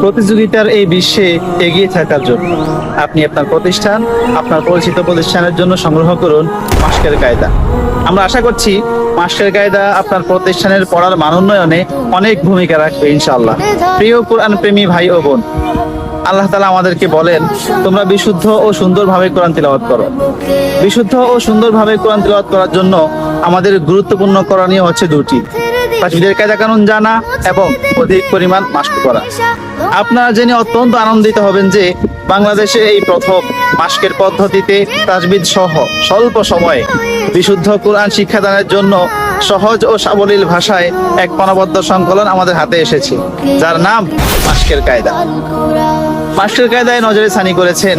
প্রতিযোগিতার এই বিশ্বে এগিয়ে থাকার জন্য আপনি আপনার প্রতিষ্ঠান, আপনার পরিচিত প্রতিষ্ঠানের জন্য সংগ্রহ করুন মাস্কের কায়দা। আমরা আশা করছি মাস্কের কায়দা আপনার প্রতিষ্ঠানের পড়ার মান উন্নয়নে অনেক ভূমিকা রাখবে ইনশাআল্লাহ। প্রিয় কোরআন প্রেমী ভাই ও বোন, আল্লাহ তালা আমাদেরকে বলেন, তোমরা বিশুদ্ধ ও সুন্দরভাবে কোরআন তিলাওয়াত করো। বিশুদ্ধ ও সুন্দরভাবে কোরআন তিলাওয়াত করার জন্য আমাদের গুরুত্বপূর্ণ করণীয় হচ্ছে দুটি। তাজবিদের কায়দা কানুন জানা এবং অধিক পরিমাণ মাস্ক করা আপনারা জেনে অত্যন্ত আনন্দিত হবেন যে বাংলাদেশে এই প্রথম মাস্কের পদ্ধতিতে তাজবিদ সহ স্বল্প সময়ে বিশুদ্ধ কোরআন শিক্ষাদানের জন্য সহজ ও সাবলীল ভাষায় এক মানবদ্ধ সংকলন আমাদের হাতে এসেছে যার নাম মাস্কের কায়দা। মাস্কের কায়দায় নজরে সানি করেছেন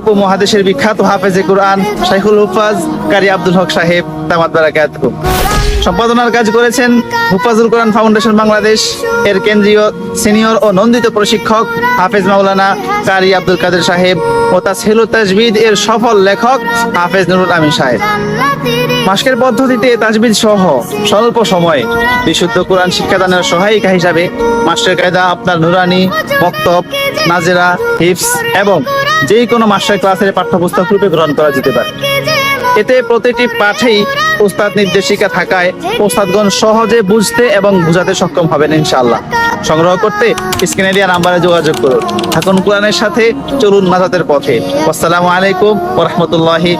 উপমহাদেশের বিখ্যাত হাফেজে কোরআন শাইখুল হুফাজ কারি আব্দুল হক সাহেব তামাদ বারাকাতুহু। সম্পাদনার কাজ করেছেন হুফাজুল কোরআন ফাউন্ডেশন বাংলাদেশ এর কেন্দ্রীয় সিনিয়র ও নন্দিত প্রশিক্ষক হাফেজ মাওলানা কারি আব্দুল কাদের সাহেব ও তাসহিল তাজবিদ এর সফল লেখক হাফেজ নুরুল আমিন সাহেব। মাস্কের পদ্ধতিতে তাজবিদ সহ স্বল্প সময়ে বিশুদ্ধ কোরআন শিক্ষাদানের সহায়িকা হিসাবে মাস্টার কায়দা আপনার নুরানি মক্তব নাজেরা হিপস এবং যে কোনো মাস্টার ক্লাসের পাঠ্যপুস্তক রূপে গ্রহণ করা যেতে পারে। এতে প্রতিটি পাঠেই ওস্তাদ নির্দেশিকা থাকায় ওস্তাদগণ সহজে বুঝতে এবং বুঝাতে সক্ষম হবেন ইনশাআল্লাহ। সংগ্রহ করতে স্ক্রিনে দেওয়া নাম্বারে যোগাযোগ করুন। থাকুন কোরআনের সাথে, চলুন নাজাতের পথে। আসসালামু আলাইকুম ওয়া রাহমাতুল্লাহি